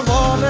amore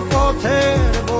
Pather